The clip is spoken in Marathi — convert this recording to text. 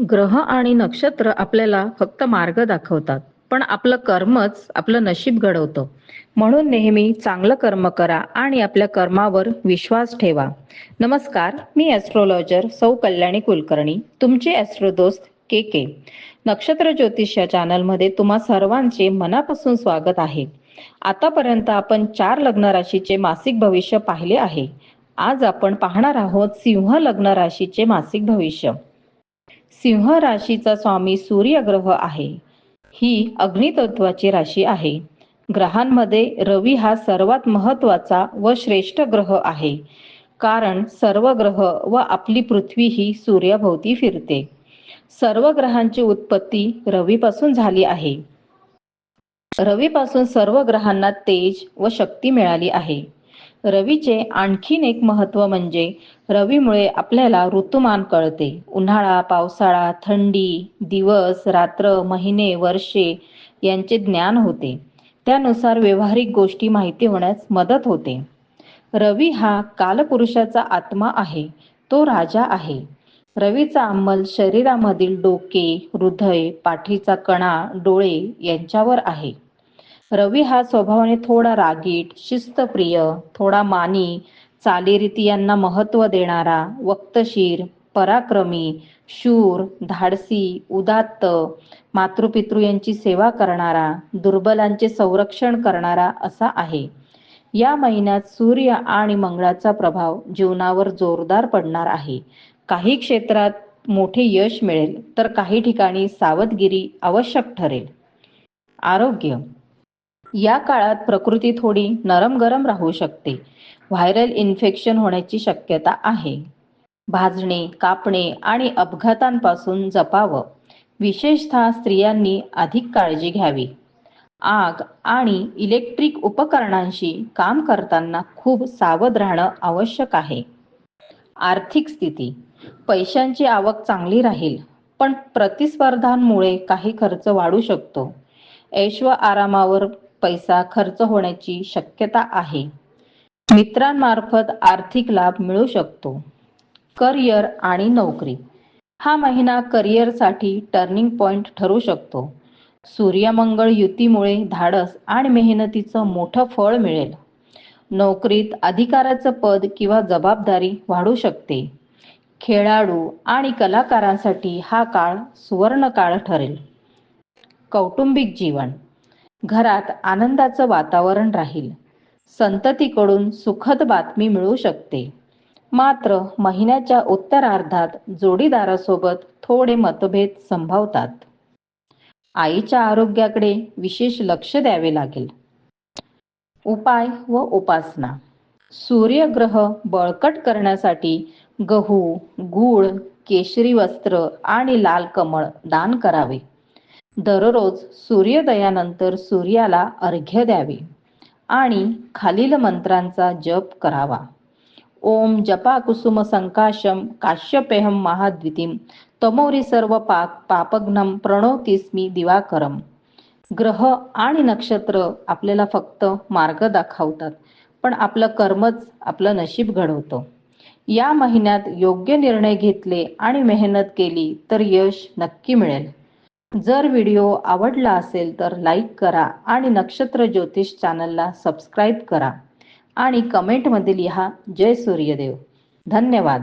ग्रह आणि नक्षत्र आपल्याला फक्त मार्ग दाखवतात. पण आपलं कर्मच आपलं नशीब घडवतं. म्हणून नेहमी चांगलं कर्म करा आणि आपल्या कर्मावर विश्वास ठेवा. नमस्कार मी ॲस्ट्रोलॉजर सौ कल्याणी कुलकर्णी. तुमचे ॲस्ट्रो दोस्त के के. नक्षत्र ज्योतिष या चॅनलमध्ये तुम्हा सर्वांचे मनापासून स्वागत आहे. आतापर्यंत आपण चार लग्न राशीचे मासिक भविष्य पाहिले आहे. आज आपण पाहणार आहोत सिंह लग्न राशीचे मासिक भविष्य. सिंह राशीचा स्वामी सूर्य ग्रह आहे. ही अग्नितत्वाची राशी आहे. ग्रहांमध्ये रवी हा सर्वात महत्त्वाचा व श्रेष्ठ ग्रह आहे. कारण सर्व ग्रह व आपली पृथ्वी ही सूर्याभोवती फिरते. सर्व ग्रहांची उत्पत्ती रवीपासून झाली आहे. रवीपासून सर्व ग्रहांना तेज व शक्ती मिळाली आहे. रवीचे आणखीन एक महत्त्व म्हणजे रवीमुळे आपल्याला ऋतुमान कळते. उन्हाळा पावसाळा थंडी दिवस रात्र महिने वर्षे यांचे ज्ञान होते. त्यानुसार व्यवहारिक गोष्टी माहिती होण्यास मदत होते. रवी हा कालपुरुषाचा आत्मा आहे. तो राजा आहे. रवीचा अंमल शरीरामधील डोके हृदय पाठीचा कणा डोळे यांच्यावर आहे. रवी हा स्वभावाने थोडा रागीट शिस्तप्रिय थोडा मानी चालीरीती यांना महत्त्व देणारा वक्तशीर पराक्रमी शूर धाडसी उदात्त मातृपितृ यांची सेवा करणारा दुर्बलांचे संरक्षण करणारा असा आहे. या महिन्यात सूर्य आणि मंगळाचा प्रभाव जीवनावर जोरदार पडणार आहे. काही क्षेत्रात मोठे यश मिळेल तर काही ठिकाणी सावधगिरी आवश्यक ठरेल. आरोग्य या काळात प्रकृती थोडी नरम गरम राहू शकते. व्हायरल इन्फेक्शन होण्याची शक्यता आहे. भाजणे कापणे आणि अपघातांपासून जपावं. विशेषतः स्त्रियांनी अधिक काळजी घ्यावी. आग आणि इलेक्ट्रिक उपकरणांशी काम करताना खूप सावध राहणं आवश्यक आहे. आर्थिक स्थिती. पैशांची आवक चांगली राहील पण प्रतिस्पर्धांमुळे काही खर्च वाढू शकतो. ऐश्व आरामावर पैसा खर्च होण्याची शक्यता आहे. मित्रांमार्फत आर्थिक लाभ मिळू शकतो. करिअर आणि नोकरी. हा महिना करिअरसाठी टर्निंग पॉइंट ठरू शकतो. सूर्यमंगळ युतीमुळे धाडस आणि मेहनतीचं मोठं फळ मिळेल. नोकरीत अधिकाराचं पद किंवा जबाबदारी वाढू शकते. खेळाडू आणि कलाकारांसाठी हा काळ सुवर्ण काळ ठरेल. कौटुंबिक जीवन. घरात आनंदाचं वातावरण राहील. संततीकडून सुखद बातमी मिळू शकते. मात्र महिन्याच्या उत्तरार्धात जोडीदारासोबत थोडे मतभेद संभवतात. आईच्या आरोग्याकडे विशेष लक्ष द्यावे लागेल. उपाय व उपासना. सूर्यग्रह बळकट करण्यासाठी गहू गूळ केशरी वस्त्र आणि लाल कमळ दान करावे. दररोज सूर्योदयानंतर सूर्याला अर्घ्य द्यावे आणि खालील मंत्रांचा जप करावा. ओम जपा कुसुम संकाशम काश्यपेहम महाद्वितीम. तमोरी सर्व पाक पापघ्नम प्रणवतीस्मी दिवाकरम. ग्रह आणि नक्षत्र आपल्याला फक्त मार्ग दाखवतात पण आपलं कर्मच आपलं नशीब घडवतं. या महिन्यात योग्य निर्णय घेतले आणि मेहनत केली तर यश नक्की मिळेल. जर व्हिडिओ आवडला असेल तर लाईक करा आणि नक्षत्र ज्योतिष चॅनलला सबस्क्राईब करा आणि कमेंटमध्ये लिहा जय सूर्यदेव. धन्यवाद.